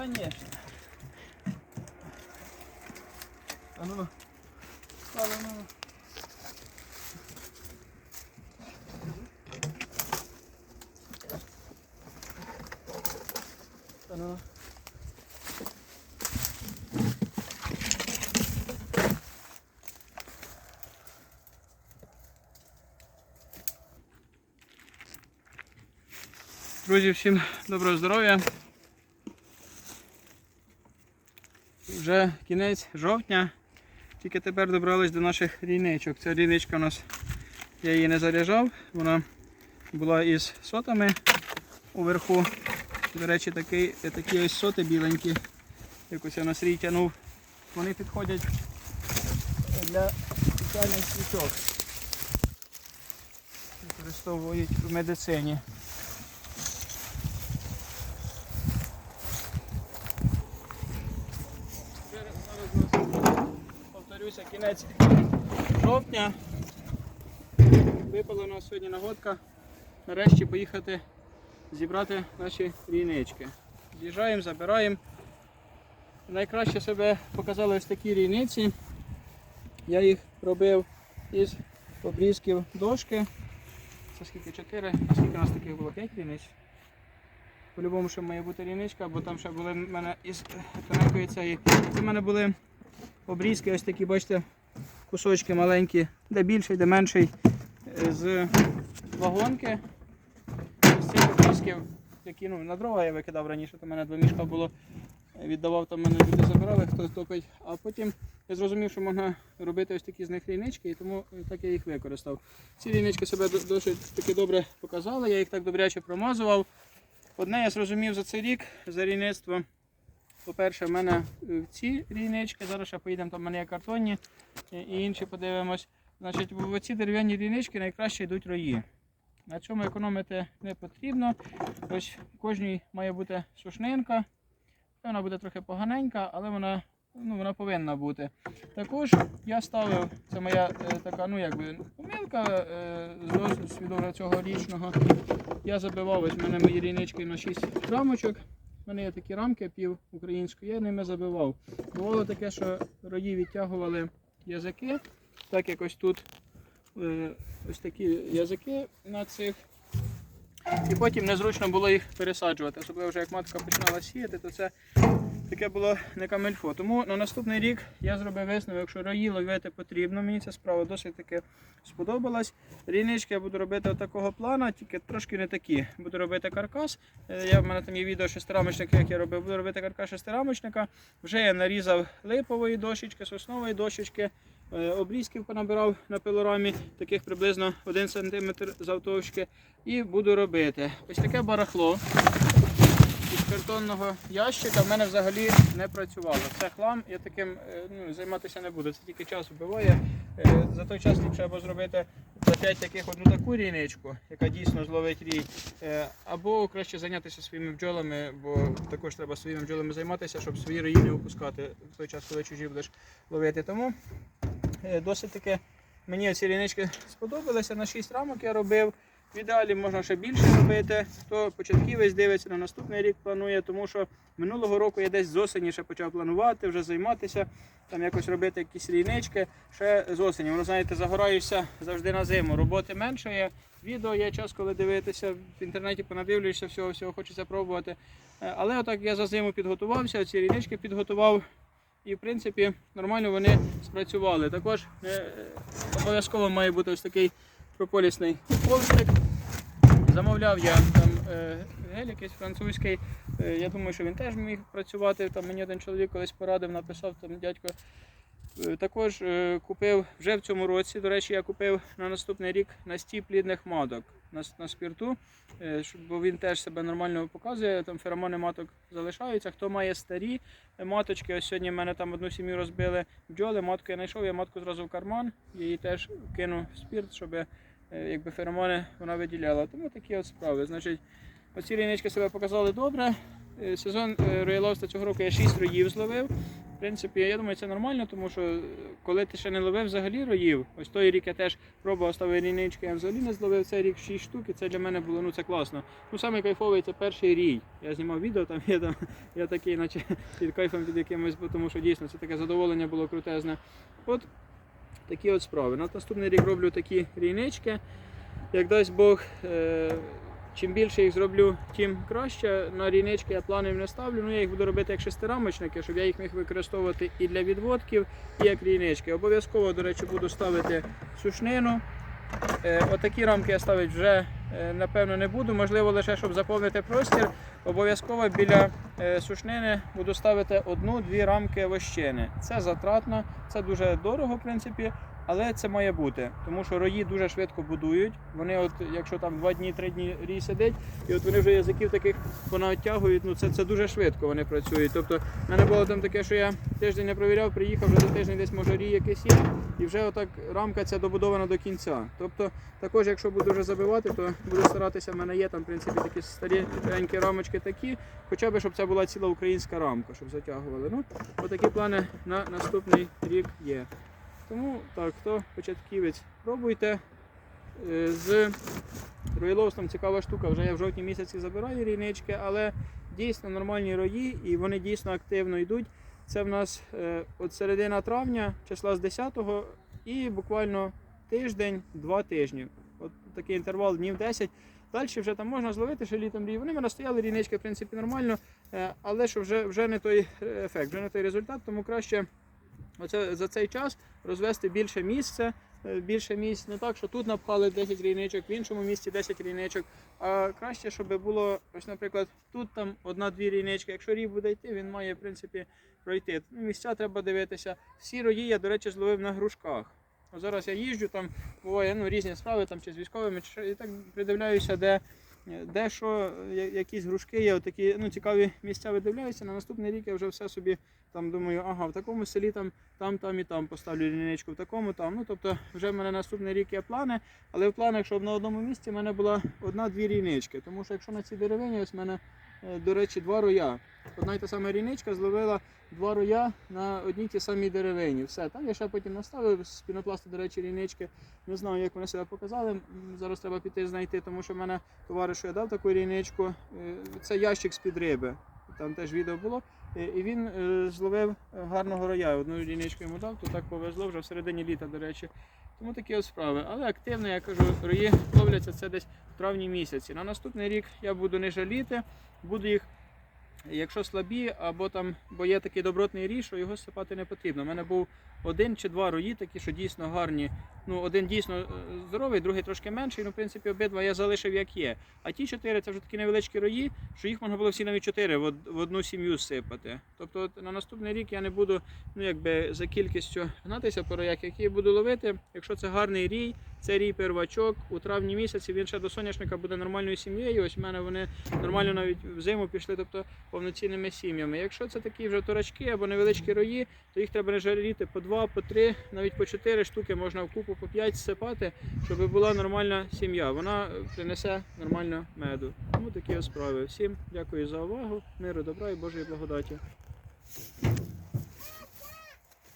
Конечно. А ну, а ну, ну. А ну. Друзі, всім доброго здоров'я. Вже кінець жовтня. Тільки тепер добрались до наших рійничок. Ця рійничка у нас, я її не заряджав, вона була із сотами уверху. До речі, такий, такі ось соти біленькі. Якось я на срій тянув. Вони підходять для спеціальних свічок. Використовують в медицині. Зараз у нас, повторюся, кінець жовтня. Випала у нас сьогодні нагодка нарешті поїхати зібрати наші рійнички. З'їжджаємо, забираємо. Найкраще себе показали ось такі рійниці. Я їх робив із обрізків дошки. Це скільки? 4, а скільки у нас таких було? 5 рійниць? По-любому ще має бути рівничка, бо там ще були в мене із тоненької цієї. Це в мене були обрізки, ось такі, бачите, кусочки маленькі, де більший, де менший, е, з вагонки. З цих обрізків, які ну, на дрова я викидав раніше, то в мене два мішка було. е, Віддавав там мене люди забирали, хто топить. А потім я зрозумів, що можна робити ось такі з них лінички, і тому е, так я їх використав. Ці лінички себе досить таки добре показали, я їх так добряче промазував. Одне я зрозумів за цей рік, за рійництво. По-перше, в мене е, ці рійнички, зараз ще поїдемо, там в мене є картонні е, і інші подивимось. Значить, в ці дерев'яні рійнички найкраще йдуть рої. На цьому економити не потрібно. Ось кожній має бути сушнинка. Вона буде трохи поганенька, але вона, ну, вона повинна бути. Також я ставив, це моя е, така, ну якби помилка е, з досвіду цього річного. Я забивав ось в мене мої рійнички на 6 рамочок. Мене є такі рамки пів української, я ними забивав. Бувало таке, що рої відтягували язики, так як ось тут е, ось такі язики на цих. І потім незручно було їх пересаджувати. Особливо вже як матка починала сіяти, то це таке було не камельфо. Тому на наступний рік я зробив висновок, що рої ловити потрібно. Мені ця справа досить таки сподобалась. Рінички я буду робити такого плана, тільки трошки не такі. Буду робити каркас. Е, Я, в мене там є відео шестирамочника, як я робив. Буду робити каркас шестирамочника. Вже я нарізав липової дощечки, соснової дощечки. Е, Обрізків понабирав на пилорамі, таких приблизно 1 см завтовшки. І буду робити. Ось таке барахло із картонного ящика в мене взагалі не працювало. Це хлам, я таким е, ну, займатися не буду. Це тільки час вбиває. Е, За той час ліпше або зробити за 5 таких одну таку рійничку, яка дійсно зловить рій. Е, Або краще зайнятися своїми бджолами, бо також треба своїми бджолами займатися, щоб свої рої не опускати в той час, коли чужі будеш ловити. Тому досить таки мені ці рінички сподобалися. На 6 рамок я робив. В ідеалі можна ще більше робити. Хто початківець дивиться на наступний рік планує, тому що минулого року я десь з осені ще почав планувати, вже займатися, там якось робити якісь рійнички ще з осені. Воно знаєте, загораєшся завжди на зиму. Роботи менше є. Відео є час, коли дивитися, в інтернеті понадивлюєшся, всього всього хочеться пробувати. Е, Але отак я за зиму підготувався, ці рінички підготував. І в принципі нормально вони спрацювали. Також е, обов'язково має бути ось такий прополісний полстик. Замовляв я там е, гель якийсь французький. Е, я думаю, що він теж міг працювати. Там мені один чоловік колись порадив, написав там дядько. Е, Також купив вже в цьому році. До речі, я купив на наступний рік настій плідних маток на, на спірту, бо він теж себе нормально показує. Там феромони маток залишаються. Хто має старі маточки, ось сьогодні в мене там одну сім'ю розбили бджоли, матку я знайшов, я матку зразу в карман, її теж кинув в спірт, щоб якби феромони вона виділяла. Тому такі от справи. Значить, оці рінички себе показали добре. Е, Сезон е, рояловства цього року я 6 роїв зловив. В принципі, я думаю, це нормально, тому що е, коли ти ще не ловив взагалі роїв, ось той рік я теж пробував ставити рійнички, я взагалі не зловив цей рік 6 штук, і це для мене було ну це класно. Ну саме кайфовий це перший рій. Я знімав відео, там я там я такий, наче під кайфом під якимось, тому що дійсно це таке задоволення було крутезне. От такі от справи. На наступний рік роблю такі рійнички. Як дасть Бог, е, чим більше їх зроблю, тим краще. На рійнички я планів не ставлю. Ну я їх буду робити як шестирамочники, щоб я їх міг використовувати і для відводків, і як рійнички. Обов'язково, до речі, буду ставити сушнину. Е, Отакі рамки я ставити вже е, напевно не буду. Можливо, лише щоб заповнити простір. Обов'язково біля е, сушнини буду ставити одну-дві рамки вощини. Це затратно, це дуже дорого, в принципі, але це має бути. Тому що рої дуже швидко будують. Вони, от, якщо там два дні, три дні рій сидить, і от вони вже язиків таких понаоттягують, ну це, це дуже швидко вони працюють. Тобто, в мене було там таке, що я тиждень не провіряв, приїхав вже за тиждень десь може рій якийсь є, і вже отак рамка ця добудована до кінця. Тобто, також, якщо буду вже забивати, то буду старатися. В мене є там, в принципі, такі старі рамочки такі, хоча б щоб це була ціла українська рамка, щоб затягували. Ну, отакі плани на наступний рік є. Тому так, хто початківець, пробуйте. Е, З роїловством цікава штука. Вже я в жовтні місяці забираю рійнички, але дійсно нормальні рої і вони дійсно активно йдуть. Це в нас е, от середина травня, числа з 10-го, і буквально тиждень, два тижні. От такий інтервал днів 10. Далі вже там можна зловити ще літом рій. Вони в мене стояли рійнички, в принципі, нормально, е, але що вже, вже не той ефект, вже не той результат, тому краще оце, за цей час розвести більше місця, е, більше місць. Не так, що тут напхали 10 рійничок, в іншому місці 10 рійничок. А краще, щоб було, ось, наприклад, тут там одна-дві рійнички. Якщо рій буде йти, він має в принципі пройти. Ну, місця треба дивитися. Всі рої я, до речі, зловив на грушках. Зараз я їжджу, там буває ну, різні справи там, чи з військовими, чи і так придивляюся, де, де що, я- якісь грушки є, такі ну, цікаві місця видивляюся. На наступний рік я вже все собі там думаю, ага, в такому селі там, там, там і там поставлю лінійку, в такому там. Ну, тобто вже в мене наступний рік є плани, але в планах, щоб на одному місці в мене була одна-дві рінички. Тому що якщо на цій деревині, ось в мене, е, до речі, два роя. Одна й та сама ріничка зловила два роя на одній тій самій деревині. Все, там я ще потім наставив з пінопласту, до речі, рінички. Не знаю, як вони себе показали. Зараз треба піти знайти, тому що в мене товаришу я дав таку ріничку. Е, Це ящик з-під риби. Там теж відео було. І він е, зловив гарного роя. Одну ріничку йому дав, то так повезло вже в середині літа, до речі. Тому такі от справи. Але активно, я кажу, рої ловляться це десь в травні місяці. На наступний рік я буду не жаліти, буду їх. Якщо слабі, або там, бо є такий добротний рій, що його сипати не потрібно. У мене був один чи два рої, такі, що дійсно гарні. Ну, один дійсно е, здоровий, другий трошки менший. Ну, в принципі, обидва я залишив як є. А ті чотири це вже такі невеличкі рої, що їх можна було всі навіть чотири в одну сім'ю сипати. Тобто на наступний рік я не буду ну, якби, за кількістю гнатися по роях, які я буду ловити. Якщо це гарний рій, це рій первачок. У травні місяці він ще до соняшника буде нормальною сім'єю. Ось в мене вони нормально навіть в зиму пішли, тобто повноцінними сім'ями. Якщо це такі вже турачки або невеличкі рої, то їх треба не жаліти по два, по три, навіть по чотири штуки можна в купу по п'ять сипати, щоб була нормальна сім'я. Вона принесе нормально меду. Тому такі справи. Всім дякую за увагу, миру, добра і Божої благодаті.